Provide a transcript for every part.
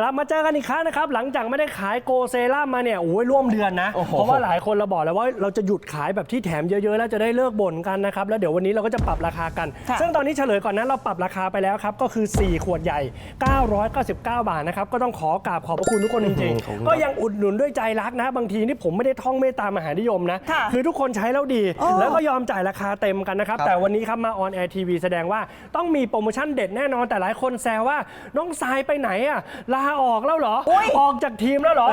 กลับมาเจอกันอีกครั้งนะครับ หลังจากไม่ได้ขายโกเซรั่มมาเนี่ยโอ้ยร่วมเดือนนะ โอ้โห เพราะว่าหลายคนเราบอกแล้วว่าเราจะหยุดขายแบบที่แถมเยอะๆ แล้วจะได้เลิกบ่นกันนะครับ แล้วเดี๋ยววันนี้เราก็จะปรับราคากัน ค่ะ ซึ่งตอนนี้เฉลยก่อนนะเราปรับราคาไปแล้วครับ ก็คือ 4 ขวดใหญ่ 999 บาทนะครับ ก็ต้องขอกราบขอบพระคุณทุกคนจริงขอบคุณครับๆก็ยังอุดหนุนด้วยใจรักนะ บางทีนี่ผมไม่ได้ท่องเมตตามหานิยมนะ ค่ะคือทุกคนใช้แล้วดี โอ้ แล้วก็ยอมจ่ายราคาเต็มกันนะครับ ครับ แต่วันนี้ครับมาออนแอร์ทีวีแสดงว่าต้องมีโปรโมชั่นเด็ดแน่นอนแต่หลายคนแซวว่าน้องทรายไปไหนอะลาออกแล้วเหรออุ๊ยออกจากทีมแล้วเหรอ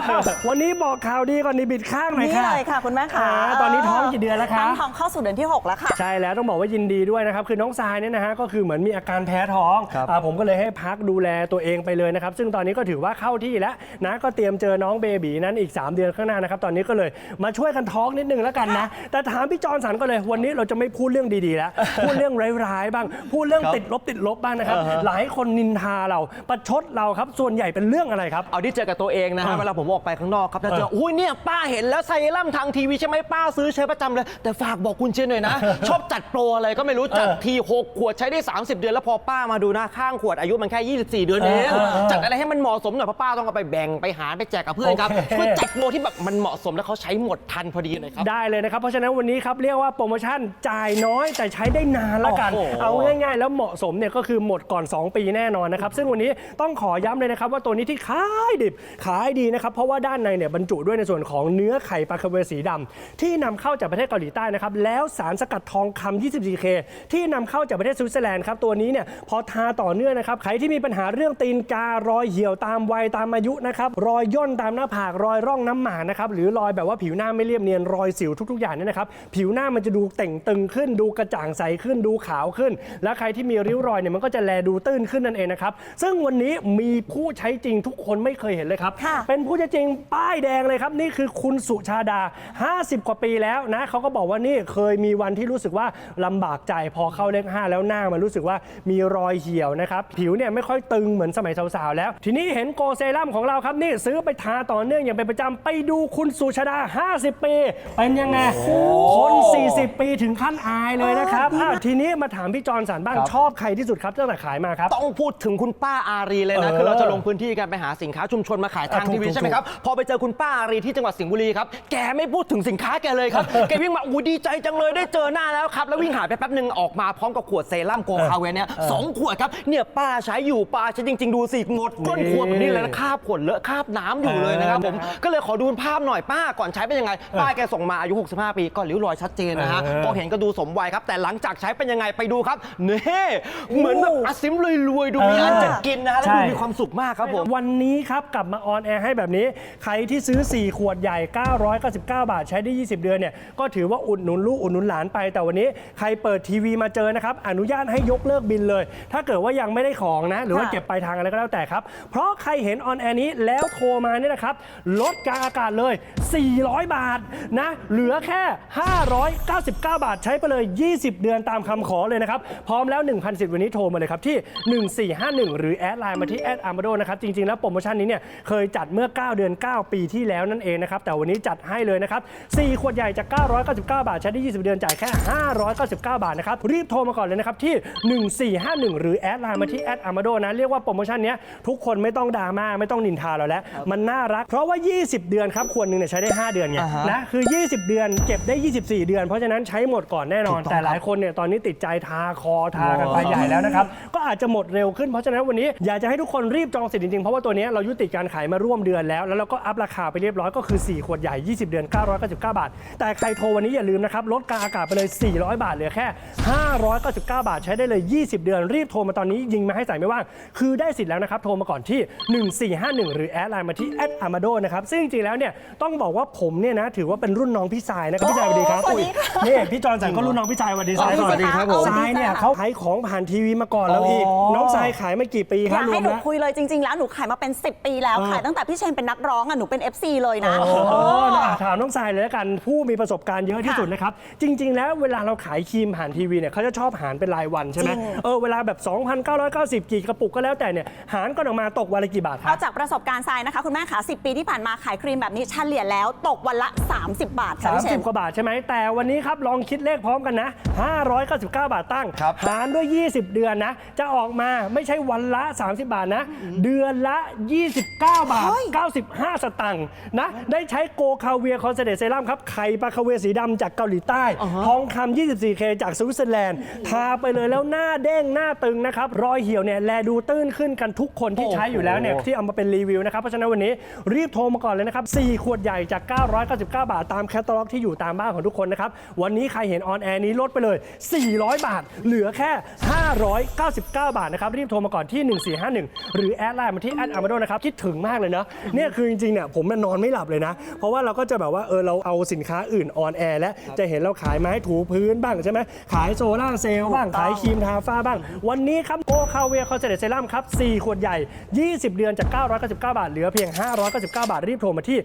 วันนี้บอกข่าวดีก่อนนี่บิดข้างหน่อยนี่ค่ะ เลยค่ะคุณแม่ค่ะอ่าตอนนี้ท้องกี่เดือนแล้วคะ ตั้งท้องเข้าสู่เดือนที่ 6 แล้วค่ะ ใช่แล้วต้องบอกว่ายินดีด้วยนะครับ คือน้องทรายเนี่ยนะฮะก็คือเหมือนมีอาการแพ้ท้องครับ อ่าผมก็เลยให้พักดูแลตัวเองไปเลยนะครับ ซึ่งตอนนี้ก็ถือว่าเข้าที่แล้วนะก็เตรียมเจอน้องเบบีนั้นอีก 3 เดือนข้างหน้านะครับ ตอนนี้ก็เลยมาช่วยกันท้องนิดนึงแล้วกันนะ แต่ถามพี่จอนสันก็เลยวันนี้เราจะไม่พูดเรื่องดีๆแล้ว พูดเรื่องร้ายๆบ้าง พูดเรื่องครับติดลบติดลบบ้างนะครับ หลายคนนินทาเราประชดเราครับส่วนใหญ่เป็นเรื่องอะไรครับ เอาที่เจอกับตัวเองนะฮะอ่าเวลาผมออกไปข้างนอกครับจะเจอเอออุ้ยเนี่ยป้าเห็นแล้วไซรั่มทางทีวีใช่ไหมป้าซื้อใช้ประจำเลย แต่ฝากบอกคุณเชียร์หน่อยนะ ชอบจัดโปรอะไรก็ไม่รู้จัดเออที6ขวดใช้ได้ 30 เดือนแล้วพอป้ามาดูนะข้างขวดอายุมันแค่ 24 เดือนเองเออเออเออจัดอะไรให้มันเหมาะสมหน่อยเพราะป้าต้องเอาไปแบ่งไปหารไปแจกกับเพื่อนครับโอเค ช่วยจัดโปรที่แบบมันเหมาะสมแล้วเขาใช้หมดทันพอดีหน่อยครับ ได้เลยนะครับ เพราะฉะนั้นวันนี้ครับเรียกว่าโปรโมชั่นจ่ายน้อยแต่ใช้ได้นานละกัน โอ้โห เอาง่ายๆ แล้วเหมาะสมเนี่ยก็คือหมดก่อน 2 ปีแน่นอนนะครับ ซึ่งวันนี้ต้องขอย้ำเลยนะครับว่าตัววนี้ที่ขายดิบขายดีนะครับเพราะว่าด้านในเนี่ยบรรจุด้วยในส่วนของเนื้อไข่ปลาคาเวสีดำที่นำเข้าจากประเทศเกาหลีใต้นะครับแล้วสารสกัดทองคำ 24K ที่นำเข้าจากประเทศสวิตเซอร์แลนด์ครับตัวนี้เนี่ยพอทาต่อเนื่องนะครับใครที่มีปัญหาเรื่องตีนการอยเหี่ยวตามวัยตามอายุนะครับรอยย่นตามหน้าผากรอยร่องน้ำหมานะครับหรือรอยแบบว่าผิวหน้าไม่เรียบเนียนรอยสิวทุกๆอย่างเนี่ยนะครับผิวหน้ามันจะดูเต่งตึงขึ้น ดูกระจ่างใสขึ้นดูขาวขึ้น และใครที่มีริ้วรอยเนี่ยมันก็จะแลดูตื้นขึ้นนั่นเองนะครับซึ่งวันนี้มีผู้ใช้จริงทุกคนไม่เคยเห็นเลยครับ ค่ะเป็นผู้ใช้จริงป้ายแดงเลยครับ นี่คือคุณสุชาดา 50 กว่าปีแล้วนะเขาก็บอกว่านี่เคยมีวันที่รู้สึกว่าลำบากใจพอเข้าเลข5แล้วหน้ามันรู้สึกว่ามีรอยเหี่ยวนะครับผิวเนี่ยไม่ค่อยตึงเหมือนสมัยสาวๆแล้ว ทีนี้เห็นโกเซรั่มของเราครับนี่ซื้อไปทาต่อเนื่องอย่างเป็นประจำไปดูคุณสุชาดา 50 ปีเป็นยังไงคน 40 ปีถึงขั้นอายเลยนะครับอะทีนี้มาถามพี่จอนสันบ้างครับ ชอบใครที่สุดครับตั้งแต่ขายมาครับ ต้องพูดถึงคุณป้าอารีเลยนะ เออคือเราจะลงพื้นที่กันไปหาสินค้าชุมชนมาขายทางอะถูกทีวีถูกใช่ไหมครับพอไปเจอคุณป้าอารีที่จังหวัดสิงห์บุรีครับแกไม่พูดถึงสินค้าแกเลยครับแกวิ่งมาอู้ดีใจจังเลยได้เจอหน้าแล้วครับแล้ววิ่งหายไปแป๊บหนึ่งออกมาพร้อมกับขวดเซรั่มโกคาเวนเนี่ยสองขวดครับเนี่ยป้าใช้อยู่ป้าใช้จริง ๆ ดูสิหมดก้นขวดแบบนี้เลยนะคราบขวดเลอะคราบน้ำอยู่เลยนะครับผมก็เลยขอดูภาพหน่อยป้าก่อนใช้เป็นยังไงป้าแกส่งมาอายุ 65 ปีก็ริ้วรอยชัดเจนนะฮะเออพอเห็นก็ดูสมวัยครับแต่หลังจากใช้เป็นยังไงไปดูครับนี่เหมือนแบบอาซิมรวยๆดูมีอันจะกินนะฮะแล้วใช่ดูมีความสุขมากครับผมวันนี้ครับกลับมาออนแอร์ให้แบบนี้ ใครที่ซื้อ 4 ขวดใหญ่ 999 บาทใช้ได้ 20 เดือนเนี่ยก็ถือว่าอุดหนุนลูกอุดหนุนหลานไป แต่วันนี้ใครเปิดทีวีมาเจอนะครับอนุญาตให้ยกเลิกบินเลย ถ้าเกิดว่ายังไม่ได้ของนะ หรือว่าค่ะเก็บปลายทางอะไรก็แล้วแต่ครับ เพราะใครเห็นออนแอร์นี้แล้วโทรมาเนี่ยนะครับลดกลางอากาศเลย 400 บาทนะเหลือแค่ 599 บาทใช้ไปเลย 20 เดือนตามคำขอเลยนะครับพร้อมแล้ว1,000สิทธิ์วันนี้โทรมาเลยครับที่ 1451 หรือแอดไลน์มาที่แอดอาร์มาโดนะครับจริงๆแล้วโปรโมชั่นนี้เนี่ยเคยจัดเมื่อ 9 เดือน 9 ปีที่แล้วนั่นเองนะครับแต่วันนี้จัดให้เลยนะครับ4ขวดใหญ่จาก 999 บาทใช้ได้ 20 เดือนจ่ายแค่ 599 บาทนะครับรีบโทรมาก่อนเลยนะครับที่ 1451 หรือแอดไลน์มาที่แอดอาร์มาโดนะเรียกว่าโปรโมชั่นเนี้ยทุกคนไม่ต้องดราม่าไม่ต้องนินทาเราแล้ว มันน่ารัก เพราะว่า 20 เดือนครับขวดหนึ่งเนี่ยใช้ได้ 5 เดือนไงอ่าฮะนะคือ 20 เดือนเก็บได้ 24 เดือน เพราะฉะนั้นใช้หมดก่อนแน่นอนถูกต้องแต่หลายคนเนี่ยตอนนี้ติดใจทาคอทากันไปโอ้ใหญ่แล้วนะครับก็อาจจะหมดเร็วขึ้นเพราะฉะนั้นวันนี้อยากจะให้ทุกคนรีบจองสิทธิ์จริงๆเพราะว่าตัวเนี้ยเรายุติการขายมาร่วมเดือนแล้ว แล้วเราก็อัพราคาไปเรียบร้อยก็คือ 4 ขวดใหญ่ 20 เดือน 999 บาท แต่ใครโทรวันนี้อย่าลืมนะครับลดกลางอากาศไปเลย 400 บาทเหลือแค่ 599 บาทใช้ได้เลย 20 เดือน รีบโทรมาตอนนี้ยิงมาให้ใส่ไม่ว่าง คือได้สิทธิ์แล้วนะครับโทรมาก่อนที่ 1451 หรือแอดไลน์มาที่แอดอามาโดนะครับซึ่งจริงๆแล้วเนี่ยต้องบอกว่าผมเนี่ยนะถือว่าเป็นรุ่นน้องพี่สายนะครับพี่สายสวัสดีครับสวัสดีค่ะนี่พี่จอนสันก็รุ่นน้องพี่สายสวัสดีสายก่อนสวัสดีครับผมทรายเนี่ยเขาขายของผ่านทีวีมาก่อนแล้วอีกอ๋อน้องทรายขายมากี่ปีคอรับยากรวให้มหนูแล้วคุยเลยจริงๆแล้วหนูขายมาเป็น 10 ปีแล้ว เออ ขายตั้งแต่พี่เชนเป็นนักร้องอะหนูเป็น FC เลยนะ โอ้ถามน้องทรายเลยแล้วกันผู้มีประสบการณ์เยอะที่สุดนะครับ จริง ๆ แล้วเวลาเราขายครีมผ่านทีวีเนี่ยเขาจะชอบหารเป็นรายวันใช่ไหมจริง เออเวลาแบบ 2,990 กี่กระปุกก็แล้วแต่เนี่ยหารกันออกมาตกวันละกี่บาทคเอารับ จากประสบการณ์ทรายนะคะ คุณแม่ขา10 ปีที่ผ่านมาขายครีมแบบนี้เฉลี่ยแล้วตกวันละ 30 บาทค่ะพี่เชน 30 กว่าบาทใช่ไหมแต่วันนี้ครับลองคิดเลขพร้อมกันนะ 599 บาทตั้งครับ หารด้วย 20 เดือนนะ จะออกมาไม่ใช่วันละ 30 บาทนะ เดือนอนละ 29 บาทเฮ้ย95 สตังค์นะ ได้ใช้โกคาเวียคอนเซเดตเซรั่มครับ ไข่ปลาคาเวียสีดำจากเกาหลีใต้ ทองคำ 24K จากสวิตเซอร์แลนด์ ทาไปเลยแล้วหน้าเด้งหน้าตึงนะครับ รอยเหี่ยวเนี่ยแลดูตื้นขึ้นกันทุกคนที่ใช้อยู่แล้วเนี่ยที่เอามาเป็นรีวิวนะครับ เพราะฉะนั้นวันนี้รีบโทรมาก่อนเลยนะครับ 4 ขวดใหญ่จาก 999 บาท ตามแคตตาล็อกที่อยู่ตามบ้านของทุกคนนะครับ วันนี้ใครเห็นออนแอร์นี้ลดไปเลย 400 บาท เหลือแค่ 599 บาทนะครับ รีบโทรมาก่อนที่ 1451 หรือแอดไลน์มาที่แอดอามาโดนะครับคิดถึงมากเลยเนาะเนี่ยคือจริงๆเนี่ยผมมันนอนไม่หลับเลยนะ เพราะว่าเราก็จะแบบว่าเออเราเอาสินค้าอื่นออนแอร์และจะเห็นเราขายไม้ถูพื้นบ้างใช่ไหมขายโซล่าร์เซลล์บ้างขายครีมทาฝ้าบ้าง วันนี้ครับโอ คาเวียคอนเซเดตเซรั่มครับ 4 ขวดใหญ่ 20 เดือนจาก 999 บาท เหลือเพียง 599 บาท รีบโทรมาที่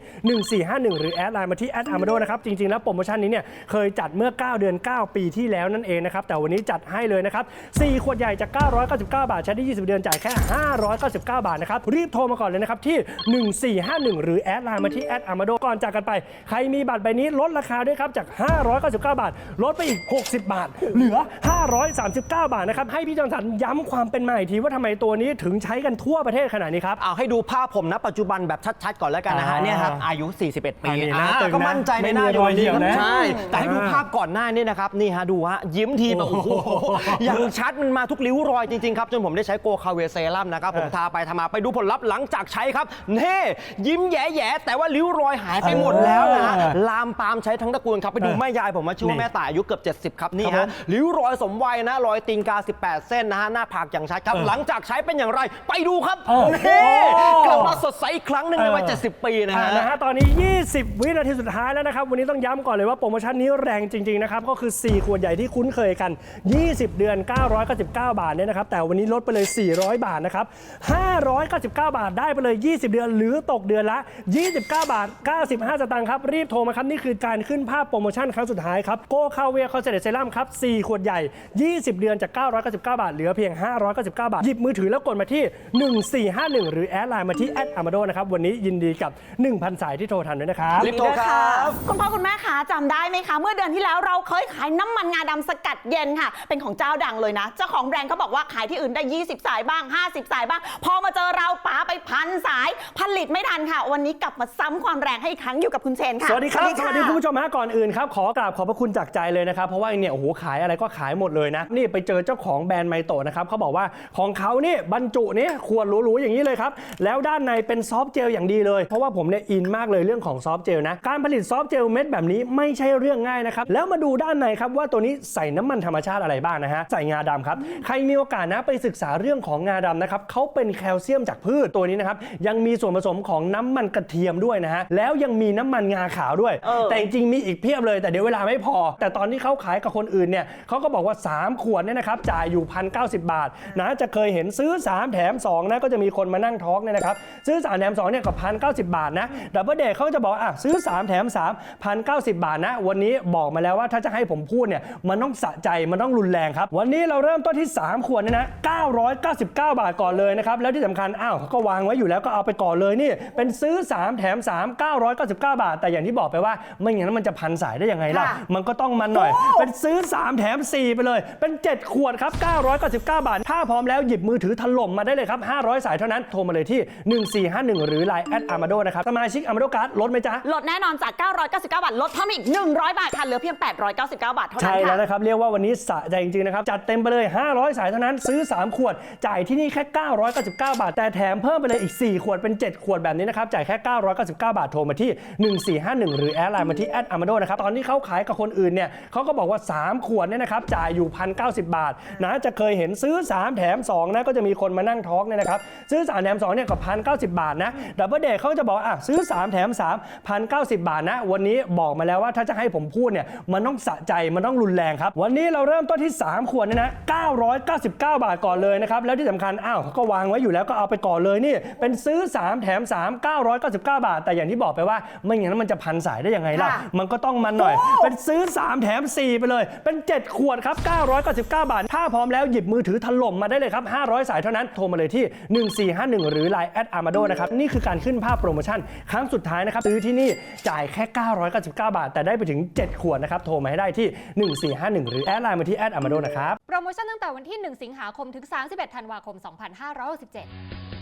1451 หรือแอดไลน์มาที่แอดอาร์มาโดนะครับ จริง ๆ แล้วโปรโมชั่นนี้เนี่ยเคยจัดเมื่อ 9 เดือน 9 ปีที่แล้วนั่นเองนะครับ แต่วันนี้จัดให้เลยนะครับ 4 ขวดใหญ่จาก 999 บาท ใช้ได้ 20 เดือนจ่ายแค่ 599 บาทนะครับ รีบโทรมาก่อนเลยนะครับที่ 1451 หรือแอดไลน์มาที่แอดอาร์มาโดก่อนจากกันไป ใครมีบัตรใบนี้ลดราคาด้วยครับจาก 599 บาท ลดไปอีก 60 บาท เหลือ 539 บาทนะครับให้พี่จอมสันย้ำความเป็นมาอีกทีว่าทำไมตัวนี้ถึงใช้กันทั่วประเทศขนาดนี้ครับ เอาให้ดูภาพผมนะปัจจุบันแบบชัดๆ ก่อนแล้วกันนะฮะอ่าเนี่ยครับอายุ 41 ปีอันนี้นะอ่าตึงนะก็มั่นใจในไม่หมีน้ารอยเหี่ยวนะใช่แต่ให้ดูอ่าภาพก่อนหน้านี่นะครับนี่ฮะดูฮะยิ้มทีแบบโอ้โหอย่างชัดมันมาทุกริ้วรอยจริงๆครับจนผมได้ใช้โกคาเวเซรั่มนะครับผมทาไปทามาไปดูผลลัพธ์หลังจากใช้ครับนี่ยิ้มแย่ๆแต่ว่าริ้วรอยหายไปหมดแล้วนะฮะ ลามปามใช้ทั้งตระกูลครับไปดูแม่ยายผมมาชื่อว่าแม่ตายอายุเกือบ70 ครับนี่ครับฮะผมริ้วรอยสมวัยนะรอยตีนกา 18 เส้นนะฮะหน้าผากอย่างชัดครับหลังจากใช้เป็นอย่างไร ไปดูครับเออนี่โอ้กลับมาสดใสอีกครั้งหนึ่งในวัยเออ70 ปีนะอ่าฮะนะฮะตอนนี้ 20 วินาทีสุดท้ายแล้วนะครับวันนี้ต้องย้ำก่อนเลยว่าโปรโมชั่นนี้แรงจริงๆนะครับก็คือ 4 ขวดใหญ่ที่คุ้นเคยกัน 20 เดือน 999 บาทเนี่ยนะครับแต่วันนี้ลดไปเลย 400 บาทนะครับ599 บาทได้ไปเลย 20 เดือนหรือตกเดือนละ 29 บาท 95 สตางค์ครับรีบโทรมาครับ นี่คือการขึ้นภาพโปรโมชั่นครั้งสุดท้ายครับโกคาเวียคอนเซเดตเซรั่มครับ4ขวดใหญ่ 20 เดือนจาก 999 บาท เหลือเพียง 599 บาท หยิบมือถือแล้วกดมาที่ 1451 หรือแอดไลน์มาที่แอดอามาโดนะครับวันนี้ยินดีกับ 1,000 สายที่โทรทันด้วยนะครับ รีบโทรครับ คุณพ่อคุณแม่คะจำได้ไหมคะ เมื่อเดือนที่แล้วเราเคยขายน้ำมันงาดำสกัดเย็นค่ะ เป็นของเจ้าดังเลยนะเจ้าของแบรนด์เขาบอกว่าขายที่อื่นได้ 20 สายบ้าง 50 สายบ้าง พอมาเจอเราป๋าไปพันสาย ผลิตไม่ทันค่ะ วันนี้กลับมาซ้ำความแรงให้อีกครั้งอยู่กับคุณเชนค่ะ สวัสดีครับสะวัสดีคุณผู้ชมฮะก่อนอื่นครับขอกราบขอบพระคุณจากใจเลยนะครับเพราะว่าเนี่ยโอ้โหขายอะไรก็ขายหมดเลยนะ นี่ไปเจอเจ้าของแบรนด์ไมโตะนะครับเขาบอกว่าของเขาเนี่ยบรรจุเนี่ยขวดหรูๆอย่างนี้เลยครับแล้วด้านในเป็นซอฟต์เจลอย่างดีเลย เพราะว่าผมเนี่ยอินมากเลยเรื่องของซอฟต์เจลนะการผลิตซอฟต์เจลเม็ดแบบนี้ไม่ใช่เรื่องง่ายนะครับแล้วมาดูด้านในครับว่าตัวนี้ใส่น้ำมันธรรมชาติอะไรบ้างนะฮะใส่งาดำครับใครมีโอกาสนะไปศึกษาเรื่องของงาดำนะครับเขาเป็นแคลเซียมจากพืชตัวนี้นะครับยังมีส่วนผสมของน้ำมันกระเทียมด้วยนะฮะแล้วยังมีน้ำมันงาขาวด้วยเออ แต่จริงๆมีอีกเพียบเลยแต่เดี๋ยวเวลาไม่พอ แต่ตอนที่เขาขายกับคนอื่นเนี่ยเขาก็บอกว่า 3 ขวดเนี่ยนะครับจ่ายอยู่1,090บาทนะจะเคยเห็นซื้อ 3 แถม2นะก็จะมีคนมานั่งทอกเนี่ยนะครับซื้อ 3 แถม2เนี่ยก็1,090บาทนะดับเบิลเดย์เขาจะบอกว่าอะซื้อ 3 แถม3 1,090 บาทนะ วันนี้บอกมาแล้วว่าถ้าจะให้ผมพูดเนี่ยมันต้องสะใจมันต้องรุนแรงครับ วันนี้เราเริ่มต้นที่ 3 ขวดเนี่ยนะ999 บาทก่อนเลยนะครับแล้วที่สำคัญอ้าวก็วางไว้อยู่แล้วก็เอาไปก่อนเลยนี่เป็นซื้อ 3 แถม 3 999 บาท แต่อย่างที่บอกไปว่าไม่อย่างนั้นมันจะพันสายได้ยังไงล่ะ ค่ะ มันก็ต้องมันหน่อย เป็นซื้อ 3 แถม 4 ไปเลย เป็น 7 ขวดครับ 999 บาท ถ้าพร้อมแล้วหยิบมือถือถล่มมาได้เลยครับ 500 สายเท่านั้น โทรมาเลยที่ 1451 หรือ Line แอดอามาโดนะครับ สมาชิกอามาโดการ์ดลดไหมจ๊ะ ลดแน่นอนจาก 999 บาท ลดเพิ่มอีก 100 บาทค่ะ เหลือเพียง 899 บาทเท่านั้ใช่นแล้วค่ะ นะครับ เรียกว่าวันนี้สะใจจริง ๆ นะครับ จัดเต็มไปเลย 500 สายเท่านั้นซื้อ 3 ขวด จ่ายที่นี่แค่ 999 บาท แต่แถมเพิ่มไปเลยอีก 4 ขวดเป็น 7 ขวดแบบนี้นะครับ จ่ายแค่ 999 บาทโทรมาที่ 1451 หรือแอดไลน์มาที่แอดอามาโดนะครับ ตอนที่เขาขายกับคนอื่นเนี่ยเขาก็บอกว่า 3 ขวดเนี่ยนะครับจ่ายอยู่ 1,090 บาท นะจะเคยเห็นซื้อ 3 แถม 2 นะ ก็จะมีคนมานั่งทอล์กเนี่ยนะครับ ซื้อ 3 แถม 2 เนี่ยก็1,090บาทนะดับเบิลเดย์เขาจะบอกอะซื้อ 3 แถม3 1,090 บาทนะ วันนี้บอกมาแล้วว่าถ้าจะให้ผมพูดเนี่ยมันต้องสะใจมันต้องรุนแรงครับ วันนี้เราเริ่มต้นที่ 3 ขวดเนี่ยนะ999 บาทก่อนเลยนะครับแล้วที่สำคัญอ้าวก็วางไว้อยู่แล้วก็เอาไปก่อนเลยนี่เป็นซื้อ 3 แถม 3 999 บาท แต่อย่างที่บอกไปว่าไม่อย่างนั้นมันจะพันสายได้ยังไงล่ะ ค่ะมันก็ต้องมันหน่อย เป็นซื้อ 3 แถม 4 ไปเลย เป็น 7 ขวดครับ 999 บาท ถ้าพร้อมแล้วหยิบมือถือถล่มมาได้เลยครับ 500 สายเท่านั้น โทรมาเลยที่ 1451 หรือ Line แอดอามาโดนะครับ นี่คือการขึ้นภาพโปรโมชั่น ครั้งสุดท้ายนะครับ ซื้อที่นี่จ่ายแค่ 999 บาท แต่ได้ไปถึง 7 ขวดนะครับ โทรมาให้ได้ที่ 1451 หรือแอดไลน์มาที่แอดอามาโดนะครับ โปรโมชั่นตั้งแต่วันที่ 1 สิงหาคมถึง 31 ธันวาคม 2567